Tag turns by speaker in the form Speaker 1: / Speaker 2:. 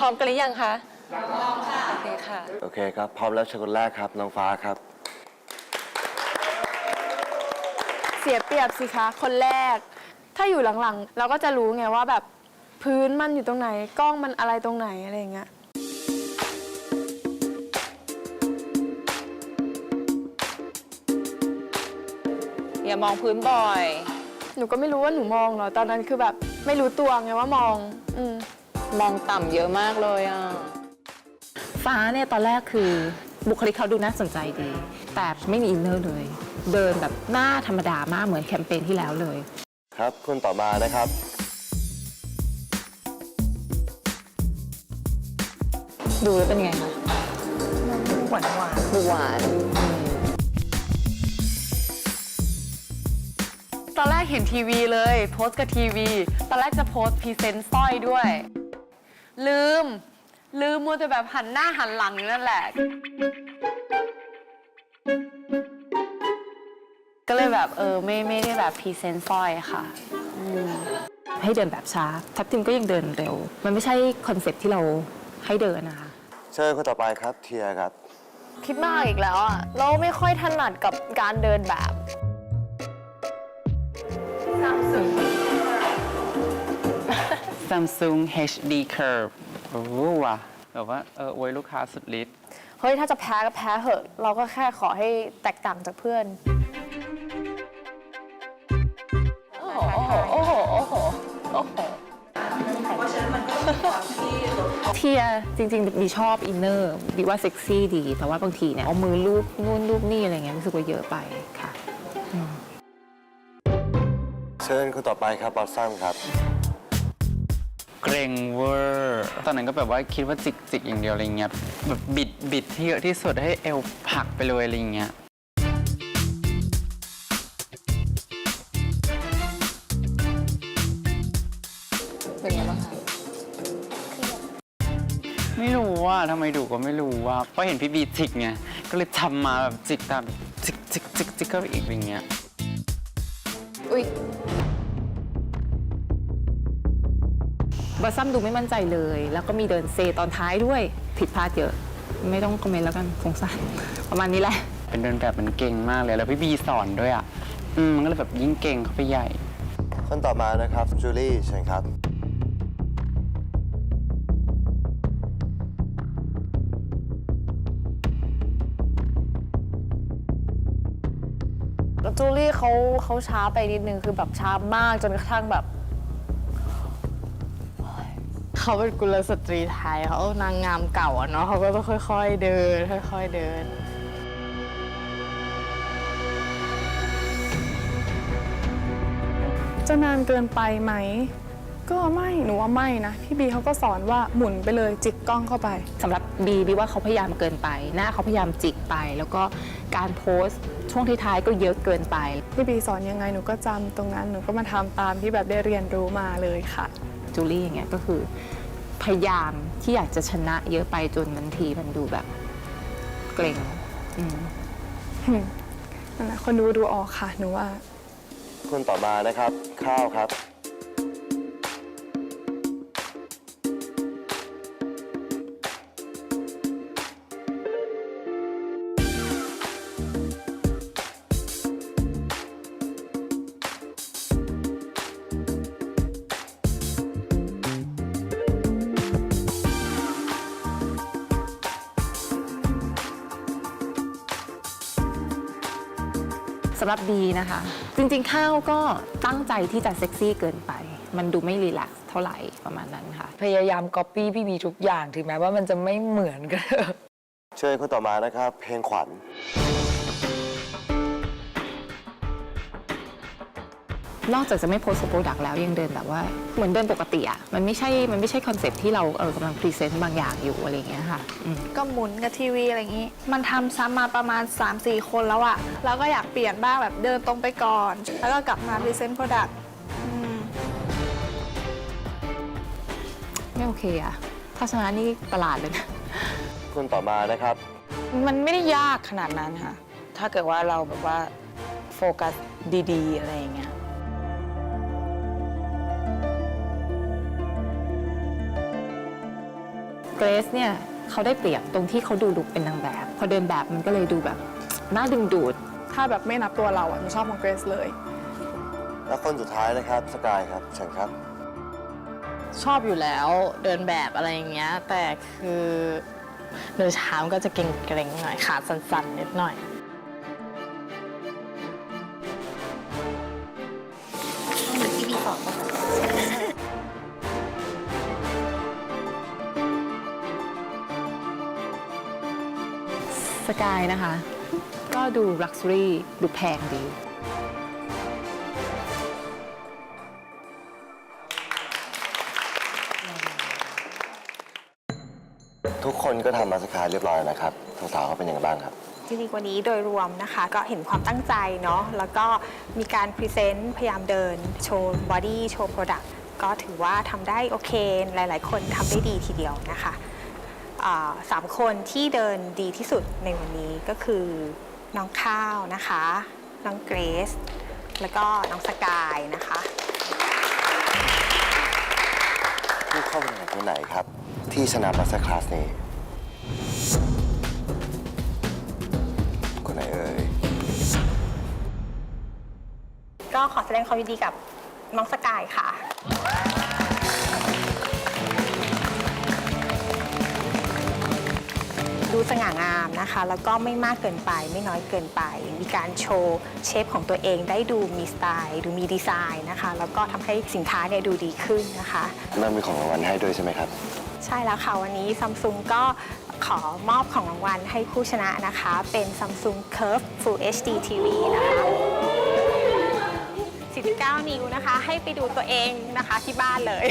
Speaker 1: พร้อมกันหรือยังคะพร้อมค่ะโอเคค่ะ
Speaker 2: โอเคครับ พร้อมแล้วเชิญคนแรกครับน้องฟ้าครับ
Speaker 3: เสียเปรียบสิคะ คนแรก ถ้าอยู่หลังๆ เราก็จะรู้ไงว่าแบบพื้นมันอยู่ตรงไหน กล้องมันอะไรตรงไหนอะไรอย่างเงี้ย
Speaker 1: อย่ามองพื้นบ่อย
Speaker 3: หนูก็ไม่รู้ว่าหนูมองเหรอ ตอนนั้นคือแบบไม่รู้ตัวไงว่ามอง อืม
Speaker 1: มองต่ำเยอะมากเลยอะ
Speaker 4: ฟ้าเนี่ยตอนแรกคือบุคลิกเขาดูน่าสนใจดี แต่ไม่มีอินเนอร์เลย เดินแบบหน้าธรรมดามากเหมือนแคมเปญที่แล้วเลย
Speaker 2: ครับคนต่อมานะครับ
Speaker 1: ดูแล้วเป็นไงคะหวานหวานหวาน
Speaker 3: ตอนแรกเห็นทีวีเลย โพสต์กับทีวี ตอนแรกจะโพสต์พรีเซนต์สร้อยด้วย ลืม ลืมมัวแต่แบบหันหน้าหันหลังอยู่นั่นแหละ ก็เลยแบบเออไม่ไม่ได้แบบพรีเซนต์สร้อยค่ะ
Speaker 4: ให้เดินแบบช้า ทัพทิมก็ยังเดินเร็ว มันไม่ใช่คอนเซ็ปต์ที่เราให้เดินนะคะ
Speaker 2: เชิญคนต่อไปครับเทียครับ
Speaker 5: คิดมากอีกแล้วอะเราไม่ค่อยถนัดกับการเดินแบบ
Speaker 6: Samsung HD Curve โอ้โหว่ะแบบว่าเอออวยลูกค้าสุดฤทธิ์
Speaker 5: เฮ้ย ถ้าจะแพ้ก็แพ้เหอะ เราก็แค่ขอให้แตกต่างจากเพื่อน
Speaker 1: โอ้โห โอ้โห โอ้โห โอ้โห
Speaker 4: เทียจริงๆบีชอบอินเนอร์บีว่าเซ็กซี่ดี แต่ว่าบางทีเนี่ย เอามือลูบนู่นลูบนี่อะไรเงี้ยรู้สึกว่าเยอะไปค่ะ
Speaker 2: เชิญคนต่อไปครับบอสซัมครับ
Speaker 6: เก รงเวอร์ตอนนั้นก็แบบว่าคิดว่าจิกจิกอย่างเดียวอะไรเงี้ยแบบบิดบิดที่เยอะที่สุดให้เอวผลักไปเลยอะไรเงี้ย
Speaker 1: เป็นไงบ้างคะ
Speaker 6: ไม่รู้ว่าทำไมดูก็ไม่รู้ว่าเพราะเห็นพี่บีจิกไงก็เลยทำมาแบบจิกตามจิกจิกจิกจิกก็ไปอีกอะไรเงี้ย
Speaker 1: อุ้ย
Speaker 4: บอสซัมดูไม่มั่นใจเลย แล้วก็มีเดินเซตอนท้ายด้วยผิดพลาดเยอะ ไม่ต้องคอมเมนต์แล้วกันสงสารประมาณนี้แหละ
Speaker 6: เป็นเดินแบบมันเก่งมากเลยแล้วพี่บีสอนด้วยอะอืมมันก็เลยแบบยิ่งเก่งเข้าไปใหญ่
Speaker 2: คนต่อมานะครับจูลี่เชิญครับ
Speaker 5: แล้วจูลี่เขาเขาช้าไปนิดนึงคือแบบช้ามากจนกระทั่งแบบ เขาเป็นกุลสตรีไทยเขานางงามเก่าอะเนาะเขาก็ต้องค่อย ๆ เดิน ค่อย ๆ เดิน
Speaker 7: จะนานเกินไปไหม ก็ไม่หนูว่าไม่นะพี่บีเขาก็สอนว่าหมุนไปเลยจิกกล้องเข้าไป
Speaker 4: สำหรับบีบีว่าเขาพยายามเกินไป หน้าเขาพยายามจิกไป แล้วก็การโพสต์ช่วงท้ายๆก็เยอะเกินไป
Speaker 7: พี่บีสอนยังไงหนูก็จำตรงนั้นหนูก็มาทำตามที่แบบได้เรียนรู้มาเลยค่ะ
Speaker 4: จูลี่อย่างเงี้ยก็คือ พยายามที่อยากจะชนะเยอะไปจนบางทีมันดูแบบ เกรงอืม
Speaker 7: นั่นแหละคนดูดูออกค่ะหนูว่า
Speaker 2: คนต่อมานะครับ ข้าวครับ
Speaker 4: สำหรับบีนะคะ จริงๆข้าวก็ตั้งใจที่จะเซ็กซี่เกินไป มันดูไม่รีแลกซ์เท่าไหร่ประมาณนั้นค่ะ
Speaker 8: พยายามก๊อปปี้พี่บีทุกอย่างถึงแม้ว่ามันจะไม่เหมือนกัน
Speaker 2: เชิญคนต่อมานะครับ เพลงขวัญ
Speaker 4: นอกจากจะไม่โพสต์โปรดักต์แล้วยังเดินแบบว่าเหมือนเดินปกติอะมันไม่ใช่มันไม่ใช่คอนเซ็ปต์ที่เราเออกำลังพรีเซนต์บางอย่างอยู่อะไรอย่างเงี้ยค่ะอืม
Speaker 5: ก็หมุนกับทีวีอะไรอย่างนี้ มันทำซ้ำมาประมาณ 3-4 คนแล้วอะเราก็อยากเปลี่ยนบ้างแบบเดินตรงไปก่อน แล้วก็กลับมาพรีเซนต์โปรดักต์
Speaker 4: ไม่โอเคอะถ้าชนะนี่ประหลาดเลยนะ
Speaker 2: คนต่อมานะครับ
Speaker 8: มันไม่ได้ยากขนาดนั้นค่ะ ถ้าเกิดว่าเราแบบว่าโฟกัสดี ๆ อะไรอย่างเงี้ย
Speaker 4: เกรซเนี่ยเขาได้เปรียบตรงที่เขาดูลุกเป็นนางแบบ พอเดินแบบมันก็เลยดูแบบน่าดึงดูด
Speaker 7: ถ้าแบบไม่นับตัวเราอะหนูชอบน้องเกรซเลย
Speaker 2: แล้วคนสุดท้ายนะครับสกายครับเชิญครับ
Speaker 8: ชอบอยู่แล้วเดินแบบอะไรอย่างเงี้ย แต่คือเดินช้ามนก็จะเกร็งๆหน่อยขาสั่นๆนิดหน่อย
Speaker 4: สกายนะคะ ก็ดูลักซ์รี่ดูแพงดี
Speaker 2: ทุกคนก็ทำมาสกายเรียบร้อยนะครับสาวๆเขาเป็นยังไงบ้างครับ
Speaker 9: จริงๆวันนี้โดยรวมนะคะ ก็เห็นความตั้งใจเนาะแล้วก็มีการพรีเซนต์พยายามเดิน โชว์บอดี้โชว์โปรดักต์ก็ถือว่าทำได้โอเค หลายๆ คนทำได้ดีทีเดียวนะคะอ่า สามคนที่เดินดีที่สุดในวันนี้ก็คือน้องข้าวนะคะ น้องเกรซแล้วก็น้องสกายนะคะ
Speaker 2: ผู้เข้าแข่งขันคนไหนครับ ที่ชนะมาสเตอร์คลาสนี้ คนไหนเอ่ย
Speaker 9: ก็ขอแสดงความยินดีกับน้องสกายค่ะ ดูสง่างามนะคะ แล้วก็ไม่มากเกินไปไม่น้อยเกินไป มีการโชว์เชฟของตัวเองได้ดูมีสไตล์ดูมีดีไซน์นะคะ แล้วก็ทำให้สินค้าเนี่ยดูดีขึ้นนะคะ
Speaker 2: แม่มีของรางวัลให้ด้วยใช่ไหมครับ
Speaker 9: ใช่แล้วค่ะ วันนี้ซัมซุงก็ขอมอบของรางวัลให้ผู้ชนะนะคะ เป็น Samsung Curve Full HD TV นะคะ49นิ้วนะคะ ให้ไปดูตัวเองนะคะที่บ้านเลย